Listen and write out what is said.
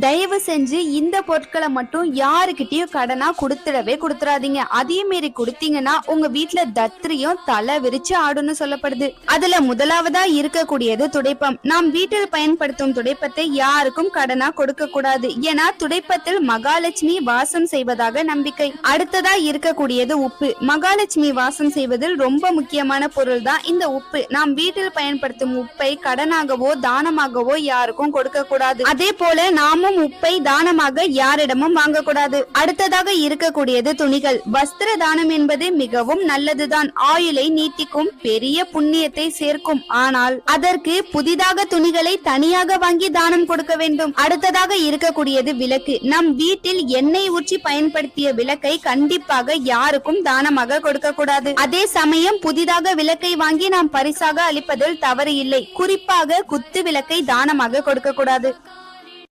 தயவு செஞ்சு இந்த பொருட்களை மட்டும் யாருக்கிட்டயும் கடனா கொடுத்துடவே கொடுத்துடாதீங்க அதே மாரி கொடுத்தீங்கன்னா உங்க வீட்டுல தத்ரியும் தலை விரிச்சு ஆடுன்னு சொல்லப்படுது. அதுல முதலாவதா இருக்கக்கூடியது துடைப்பம். நாம் வீட்டில் பயன்படுத்தும் துடைப்பத்தை யாருக்கும் கடனா கொடுக்க கூடாது ஏன்னா துடைப்பத்தில் மகாலட்சுமி வாசம் செய்வதாக நம்பிக்கை. அடுத்ததா இருக்கக்கூடியது உப்பு. மகாலட்சுமி வாசம் செய்வதில் ரொம்ப முக்கியமான பொருள் தான் இந்த உப்பு. நாம் வீட்டில் பயன்படுத்தும் உப்பை கடனாகவோ தானமாகவோ யாருக்கும் கொடுக்க கூடாது அதே போல நாம் நாமும் உப்பை தானமாக யாரிடமும் வாங்கக்கூடாது. அடுத்ததாக இருக்கக்கூடியது துணிகள். வஸ்திர தானம் என்பது மிகவும் நல்லதுதான். ஆயுளை நீட்டிக்கும் பெரிய புண்ணியத்தை சேர்க்கும். ஆனால் அதற்கு புதிதாக துணிகளை தனியாக வாங்கி தானம் கொடுக்க வேண்டும். அடுத்ததாக இருக்கக்கூடியது விளக்கு. நம் வீட்டில் எண்ணெய் ஊற்றி பயன்படுத்திய விளக்கை கண்டிப்பாக யாருக்கும் தானமாக கொடுக்க கூடாது அதே சமயம் புதிதாக விளக்கை வாங்கி நாம் பரிசாக அளிப்பதில் தவறு இல்லை. குறிப்பாக குத்து விளக்கை தானமாக கொடுக்க கூடாது